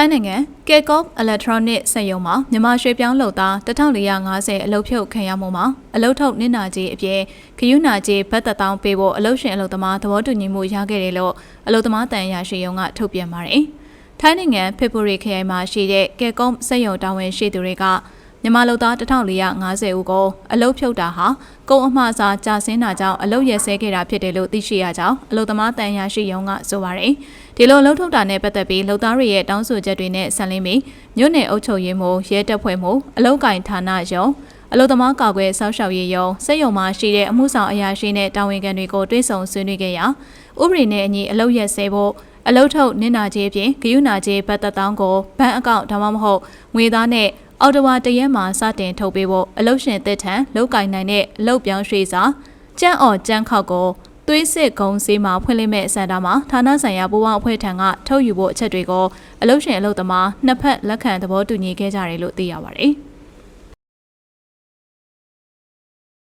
ထိုင်းနိုင်ငံ Kekop Electronic စက်ရုံမှာမြန်မာရွှေပြောင်းလုပ်သား1450အလုပ်ဖြုတ်ခံရမှုမှာအလုပ်ထုတ်နစ်နာကြီးအပြင်ခယူးနာကြီးဘတ်သက်တောင်းပေးဖို့အလုပ်ရှင်အလုပ်သမားသဘောတူညီမှုရခဲ့တယ်လို့အလုပ်သမားတန်ရာရှိရုံကထုတ်ပြန်ပါတယ်။ထိုင်းနိုင်ငံဖေဖော်ဝါရီခရိုင်မှာရှိတဲ့ Kekop စက်ရုံတာဝန်ရှိသူတွေက မြန်မာလုပ်သား1450ဦးကိုအလုပ်ဖြုတ်တာဟာကုန်အမှားစာကြာဆင်းတာကြောင့်အလုပ်ရစဲခဲ့တာဖြစ်တယ်လို့သိရှိရကြောင်းအလုပ်သမားတန်ရာရှိရုံကဆိုပါတယ်။ဒီလိုအလုပ်ထုတ်တာနဲ့ပတ်သက်ပြီးလုပ်သားတွေရဲ့တောင်းဆိုချက်တွေနဲ့ဆက်လင်းပြီးမြို့နယ်အုပ်ချုပ်ရေးမှူးရဲတပ်ဖွဲ့မှအလုပ်ကင်ဌာနရုံအလုပ်သမားကာကွယ်စောင့်ရှောက်ရေးရုံစက်ရုံမှာရှိတဲ့အမှုဆောင်အရာရှိနဲ့တာဝန်ခံတွေကိုတွဲဆုံဆွေးနွေးခဲ့ရာဥပဒေနဲ့အညီအလုပ်ရက်စဲဖို့အလုတ်ထုတ်နင်နာကြီးအပြင်ဂယုနာကြီးဘတ်သက်တောင်းကိုဘဏ်အကောင့်ဒါမှမဟုတ်ငွေသားနဲ့ အော်တိုဝါတရက်မှာစတင်ထုတ်ပေးဖို့အလုတ်ရှင်တစ်ထံလောက်ကင်နိုင်တဲ့အလုတ်ပြောင်းရွှေ့စာကြမ်းအော်ကြမ်းခောက်ကိုသွေးစစ်ကုံစေးမှာဖွင့်လှစ်မဲ့စံတာမှာဌာနဆိုင်ရာပူးပေါင်းအဖွဲ့ထံကထုတ်ယူဖို့အချက်တွေကိုအလုတ်ရှင်အလုတ်သမားနှစ်ဖက်လက်ခံသဘောတူညီခဲ့ကြတယ်လို့သိရပါတယ်။